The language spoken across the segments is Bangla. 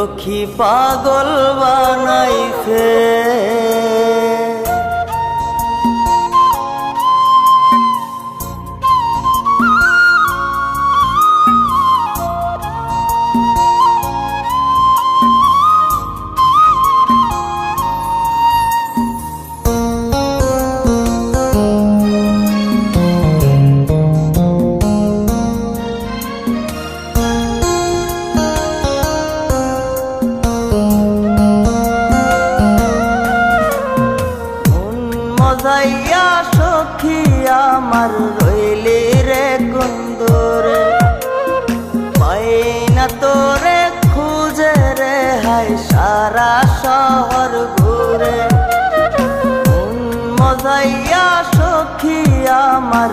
লক্ষ্মী পাগল বানাইছে। সারা শহর ঘুরে। মজাইয়া সখী আমার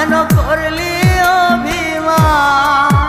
কেন করলি অভিমান?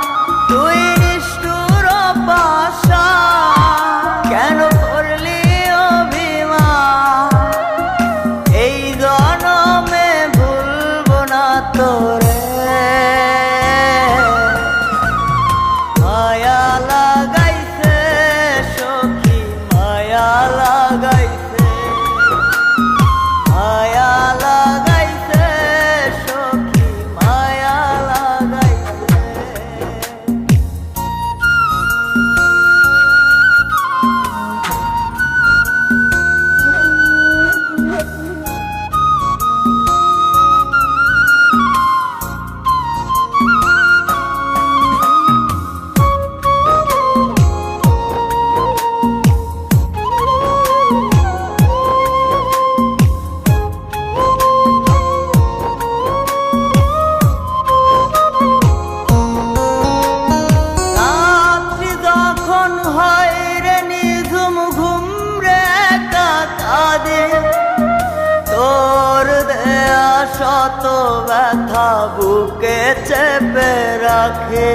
শত ব্যথা বুকে চেপে রাখে।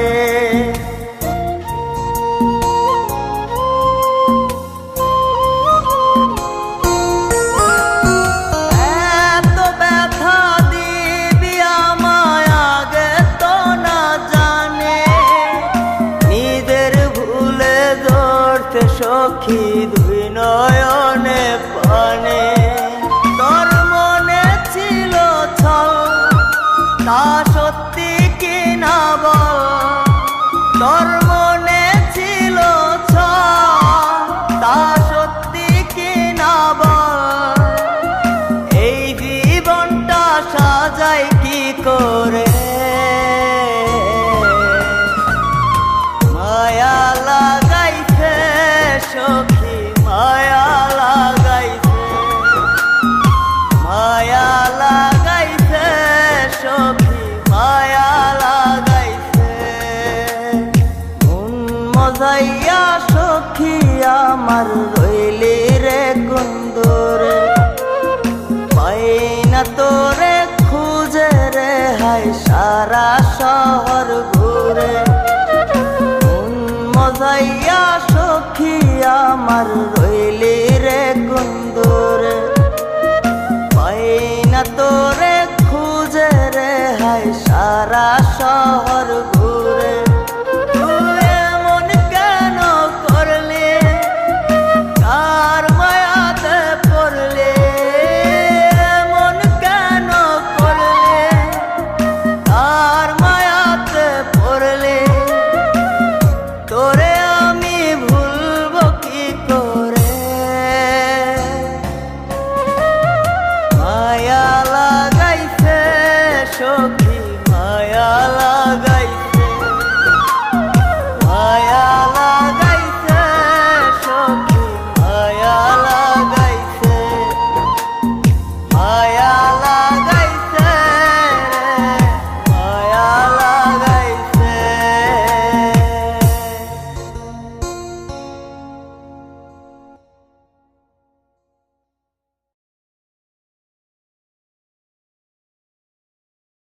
দিয়া সখী আমার রইলি রে কুন্দরে। পাই না তোরে খুঁজে রে হায় সারা শহর